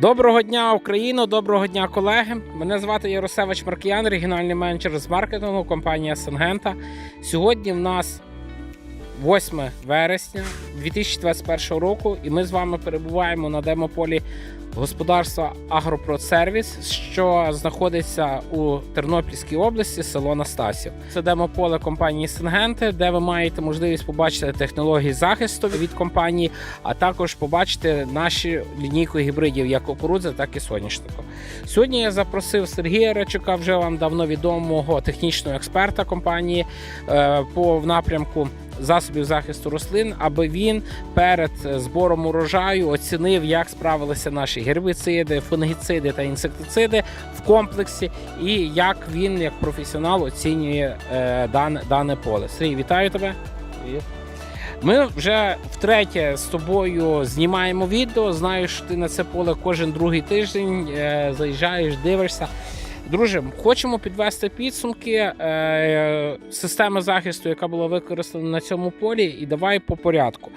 Доброго дня, Україно! Доброго дня, колеги! Мене звати Яросевич Маркіян, регіональний менеджер з маркетингу компанії Сенгента. Сьогодні в нас 8 вересня 2021 року, і ми з вами перебуваємо на демополі господарства Агропродсервіс, що знаходиться у Тернопільській області, село Настасів. Це демополе компанії Сенгенти, де ви маєте можливість побачити технології захисту від компанії, а також побачити наші лінійку гібридів як кукурудзи, так і соняшнику. Сьогодні я запросив Сергія Речука, вже вам давно відомого технічного експерта компанії е, по напрямку засобів захисту рослин, аби він перед збором урожаю оцінив, як справилися наші гербіциди, фунгіциди та інсектициди в комплексі, і як він, як професіонал, оцінює е, дане, дане поле. Сергій, вітаю тебе. Ми вже втретє з тобою знімаємо відео. Знаю, що ти на це поле кожен другий тиждень е, заїжджаєш, дивишся. Друже, хочемо підвести підсумки е, системи захисту, яка була використана на цьому полі, і давай по порядку.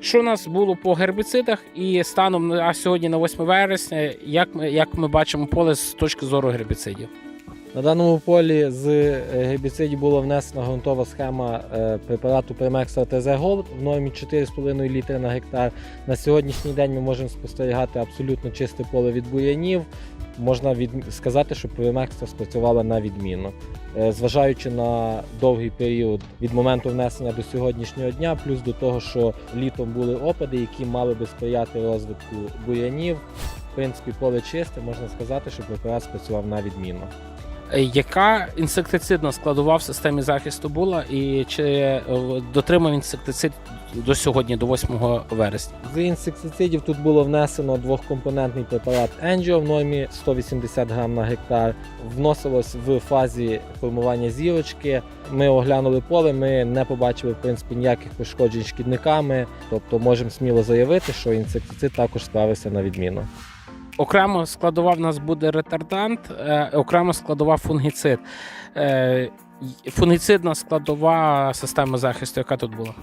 Що у нас було по гербіцидах, і станом на сьогодні, на 8 вересня, як ми, як ми бачимо поле з точки зору гербіцидів? На даному полі з е, гербіцидів була внесена ґрунтова схема е, препарату Primex ТЗ Gold в нормі 4,5 літри на гектар. На сьогоднішній день ми можемо спостерігати абсолютно чисте поле від бур'янів. Можна від... сказати, що Primex спрацювала на відмінно. Е, Зважаючи на довгий період від моменту внесення до сьогоднішнього дня, плюс до того, що літом були опади, які мали би сприяти розвитку бур'янів. В принципі, поле чисте, можна сказати, що препарат спрацював на відмінно. Яка інсектицидна складова в системі захисту була, і чи е, дотримав інсектицид до сьогодні, до 8 вересня? З інсектицидів тут було внесено двохкомпонентний препарат Angio в нормі 180 грам на гектар. Вносилось в фазі формування зірочки. Ми оглянули поле, ми не побачили в принципі ніяких пошкоджень шкідниками. Тобто можемо сміло заявити, що інсектицид також справився на відміну. Окремо складова в нас буде ретардант, е, окремо складова фунгіцид. Е, Фунгіцидна складова системи захисту, яка тут була?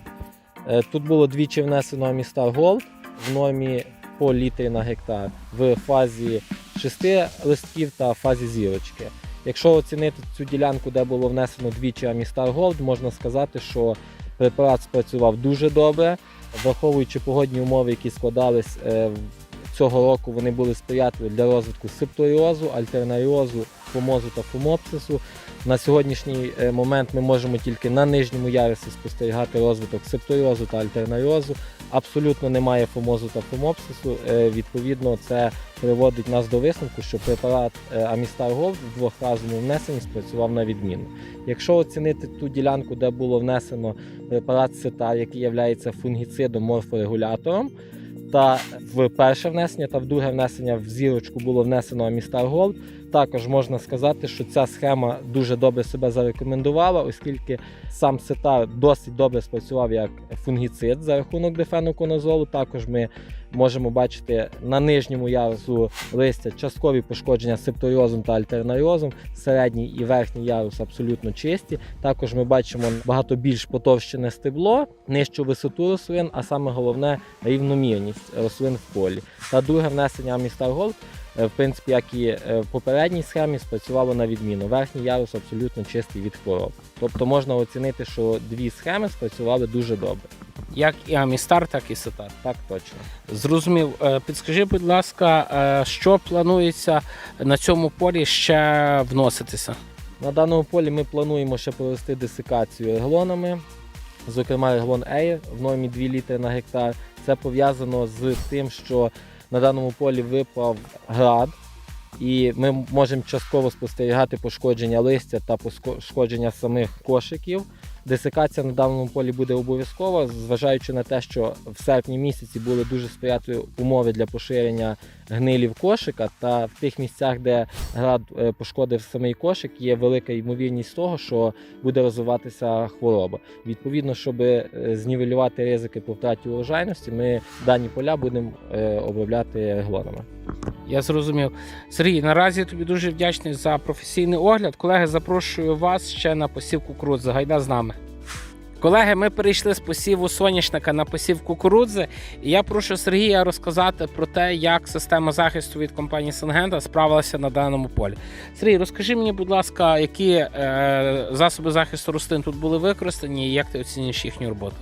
Е, Тут було двічі внесено Amistar Gold в нормі по літрі на гектар в фазі 6 листків та фазі зірочки. Якщо оцінити цю ділянку, де було внесено двічі Amistar Gold, можна сказати, що препарат спрацював дуже добре, враховуючи погодні умови, які складались цього року, вони були сприятливі для розвитку септоріозу, альтернаріозу, фомозу та фомопсису. На сьогоднішній е, момент ми можемо тільки на нижньому ярусі спостерігати розвиток септоріозу та альтернаріозу. Абсолютно немає фомозу та фомопсису. Е, Відповідно, це приводить нас до висновку, що препарат е, Amistar Gold в двохразовому внесенні спрацював на відміну. Якщо оцінити ту ділянку, де було внесено препарат Сетар, який є фунгіцидом морфорегулятором, та в перше внесення та в друге внесення в зірочку було внесено міста Gold, також можна сказати, що ця схема дуже добре себе зарекомендувала, оскільки сам сетар досить добре спрацював як фунгіцид за рахунок дефеноконазолу. Також ми можемо бачити на нижньому ярусу листя часткові пошкодження септоріозом та альтернаріозом. Середній і верхній ярус абсолютно чисті. Також ми бачимо багато більш потовщене стебло, нижчу висоту рослин, а саме головне рівномірність рослин в полі. Та друге внесення Gold Е, в принципі, як і е, в попередній схемі, спрацювало на відміну. Верхній ярус абсолютно чистий від хвороб. Тобто можна оцінити, що дві схеми спрацювали дуже добре. Як і Амістар, так і Сетар. Так точно. Зрозумів. Е, Підскажи, будь ласка, е, що планується на цьому полі ще вноситися? На даному полі ми плануємо ще провести десикацію реглонами, зокрема реглон Air в нормі 2 літри на гектар. Це пов'язано з тим, що на даному полі випав град, і ми можемо частково спостерігати пошкодження листя та пошкодження самих кошиків. Десикація на даному полі буде обов'язкова, зважаючи на те, що в серпні місяці були дуже сприятливі умови для поширення гнилів кошика, та в тих місцях, де град е, пошкодив самий кошик, є велика ймовірність того, що буде розвиватися хвороба. Відповідно, щоб е, знівелювати ризики по втраті урожайності, ми дані поля будемо е, обробляти реглонами. Я зрозумів. Сергій, наразі тобі дуже вдячний за професійний огляд. Колеги, запрошую вас ще на посів кукурудзи. Гайда з нами. Колеги, ми перейшли з посіву соняшника на посів кукурудзи. І я прошу Сергія розказати про те, як система захисту від компанії Сингента справилася на даному полі. Сергій, розкажи мені, будь ласка, які е, засоби захисту рослин тут були використані і як ти оцінюєш їхню роботу?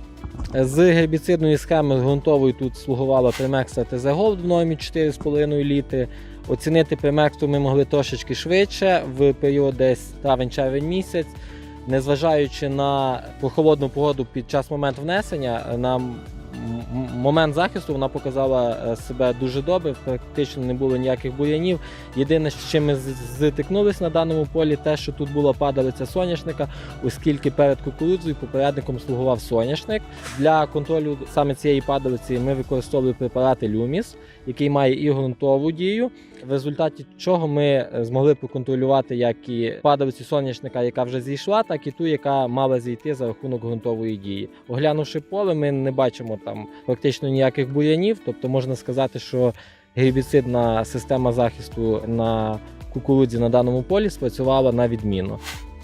З гербіцидної схеми ґрунтової тут слугувала Примекса ТЗ Голд в нормі 4,5 літри. Оцінити Примексу ми могли трошечки швидше в період десь травень-червень місяць. Незважаючи на прохолодну погоду під час моменту внесення, на м- м- момент захисту вона показала е, себе дуже добре, практично не було ніяких бур'янів. Єдине, з чим ми з- на даному полі, те, що тут була падалиця соняшника, оскільки перед кукурудзою попередником слугував соняшник. Для контролю саме цієї падалиці ми використовували препарати Люміс, який має і ґрунтову дію, в результаті чого ми е, змогли проконтролювати як і падалицю соняшника, яка вже зійшла, так і ту, яка мала зійти за рахунок ґрунтової дії. Оглянувши поле, ми не бачимо там фактично ніяких бур'янів, тобто можна сказати, що гербіцидна система захисту на кукурудзі на даному полі спрацювала на відмінно.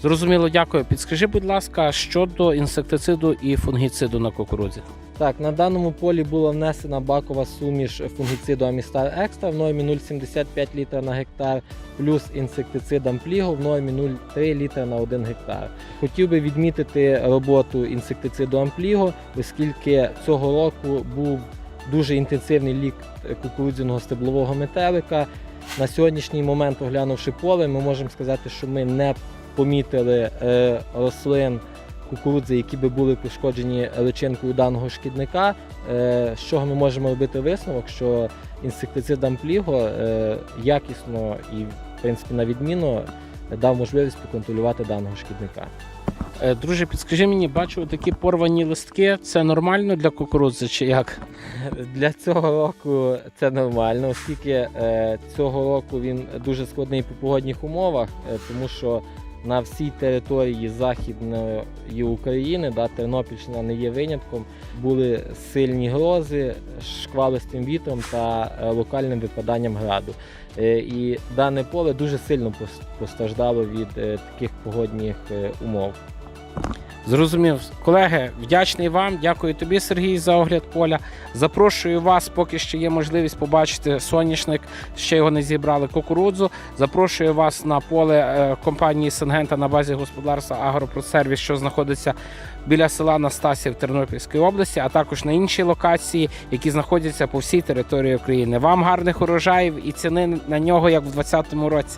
Зрозуміло, дякую. Підскажи, будь ласка, щодо інсектициду і фунгіциду на кукурудзі. Так, на даному полі була внесена бакова суміш фунгіциду Амістар Екстра в нормі 0,75 літра на гектар, плюс інсектицид Ампліго в нормі 0,3 літра на 1 гектар. Хотів би відмітити роботу інсектициду Ампліго, оскільки цього року був дуже інтенсивний лік кукурудзяного стеблового метелика. На сьогоднішній момент, оглянувши поле, ми можемо сказати, що ми не помітили е, рослин кукурудзи, які би були пошкоджені личинкою даного шкідника. Е, з чого ми можемо робити висновок, що інсектицид Ампліго е, якісно і, в принципі, на відміну дав можливість поконтролювати даного шкідника. Друже, підскажи мені, бачу такі порвані листки. Це нормально для кукурудзи чи як? Для цього року це нормально, оскільки цього року він дуже складний по погодних умовах, тому що на всій території Західної України, да, Тернопільщина не є винятком, були сильні грози, шквалистим вітром та е, локальним випаданням граду. Е, і дане поле дуже сильно постраждало від е, таких погодних умов. Зрозумів, колеги, вдячний вам. Дякую тобі, Сергій, за огляд поля. Запрошую вас, поки ще є можливість побачити соняшник. Ще його не зібрали кукурудзу. Запрошую вас на поле е, компанії Сенгента на базі господарства Агропродсервіс, що знаходиться біля села Настасів Тернопільської області, а також на інші локації, які знаходяться по всій території України. Вам гарних урожаїв і ціни на нього як в 2020 році.